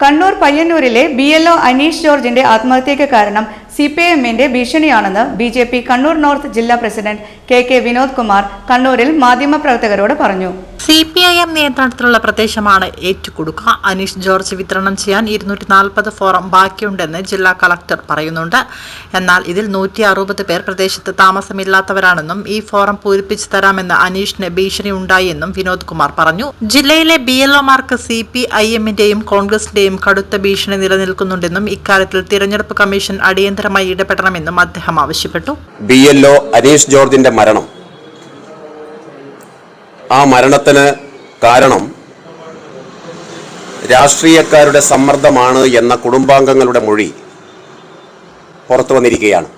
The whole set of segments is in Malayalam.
കണ്ണൂർ പയ്യന്നൂരിലെ ബി എൽ അനീഷ് ജോർജിന്റെ ആത്മഹത്യയ്ക്ക് കാരണം സി പി എമ്മിന്റെ ഭീഷണിയാണെന്ന് B J P Kannur north ജില്ലാ president K K Vinod Kumar കണ്ണൂരിൽ മാധ്യമപ്രവർത്തകരോട് പറഞ്ഞു. സി പി ഐ എം നിയന്ത്രണത്തിലുള്ള പ്രദേശമാണ് ഏറ്റുകൊടുക്ക. അനീഷ് ജോർജ് വിതരണം ചെയ്യാൻ ഇരുന്നൂറ്റി നാൽപ്പത് ഫോറം ബാക്കിയുണ്ടെന്ന് ജില്ലാ കളക്ടർ പറയുന്നുണ്ട്. എന്നാൽ ഇതിൽ നൂറ്റി അറുപത് പേർ പ്രദേശത്ത് താമസമില്ലാത്തവരാണെന്നും ഈ ഫോറം പൂരിപ്പിച്ചു തരാമെന്ന് അനീഷിന് ഭീഷണി ഉണ്ടായെന്നും വിനോദ് കുമാർ പറഞ്ഞു. ജില്ലയിലെ ബി എൽ ഒമാർക്ക് സി പി ഐ എമ്മിന്റെയും കോൺഗ്രസിന്റെയും കടുത്ത ഭീഷണി നിലനിൽക്കുന്നുണ്ടെന്നും ഇക്കാര്യത്തിൽ തിരഞ്ഞെടുപ്പ് കമ്മീഷൻ അടിയന്തരമായി ഇടപെടണമെന്നും അദ്ദേഹം ആവശ്യപ്പെട്ടു. ബി എൽ ഒ ഹരീഷ് ജോർജിന്റെ മരണം. ആ മരണത്തിന് കാരണം രാഷ്ട്രീയക്കാരുടെ സമ്മർദ്ദമാണ് എന്ന കുടുംബാംഗങ്ങളുടെ മൊഴി പുറത്തു വന്നിരിക്കുകയാണ്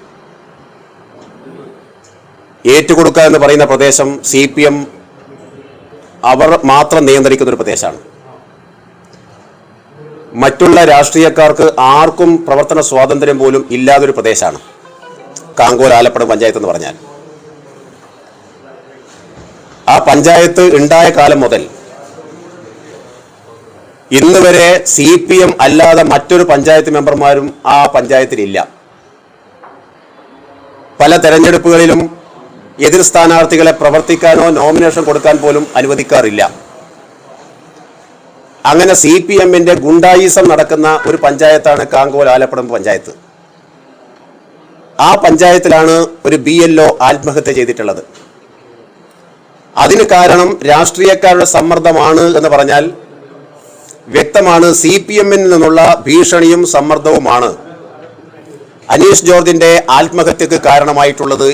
ഏറ്റുകൊടുക്കുക എന്ന് പറയുന്ന പ്രദേശം സി പി എം അവർ മാത്രം നിയന്ത്രിക്കുന്ന ഒരു പ്രദേശമാണ്. മറ്റുള്ള രാഷ്ട്രീയക്കാർക്ക് ആർക്കും പ്രവർത്തന സ്വാതന്ത്ര്യം പോലും ഇല്ലാതൊരു പ്രദേശമാണ് കാങ്കോൽ ആലപ്പുഴ പഞ്ചായത്ത് എന്ന് പറഞ്ഞാൽ. ആ പഞ്ചായത്ത് ഉണ്ടായ കാലം മുതൽ ഇന്ന് വരെ സി പി എം അല്ലാതെ മറ്റൊരു പഞ്ചായത്ത് മെമ്പർമാരും ആ പഞ്ചായത്തിലില്ല പല തെരഞ്ഞെടുപ്പുകളിലും എതിർ സ്ഥാനാർത്ഥികളെ പ്രവർത്തിക്കാനോ നോമിനേഷൻ കൊടുക്കാൻ പോലും അനുവദിക്കാറില്ല. അങ്ങനെ സി പി എമ്മിന്റെ ഗുണ്ടായിസം നടക്കുന്ന ഒരു പഞ്ചായത്താണ് കാങ്കോൽ ആലപ്പുഴ പഞ്ചായത്ത്. ആ പഞ്ചായത്തിലാണ് ഒരു ബി എൽ ആത്മഹത്യ ചെയ്തിട്ടുള്ളത്. അതിന് കാരണം രാഷ്ട്രീയക്കാരുടെ സമ്മർദ്ദമാണ് എന്ന് പറഞ്ഞാൽ വ്യക്തമാണ് സി പി എമ്മിൽ നിന്നുള്ള ഭീഷണിയും സമ്മർദ്ദവുമാണ്. അനീഷ് ജോർജിന്റെ ആത്മഹത്യക്ക് കാരണമായിട്ടുള്ളത്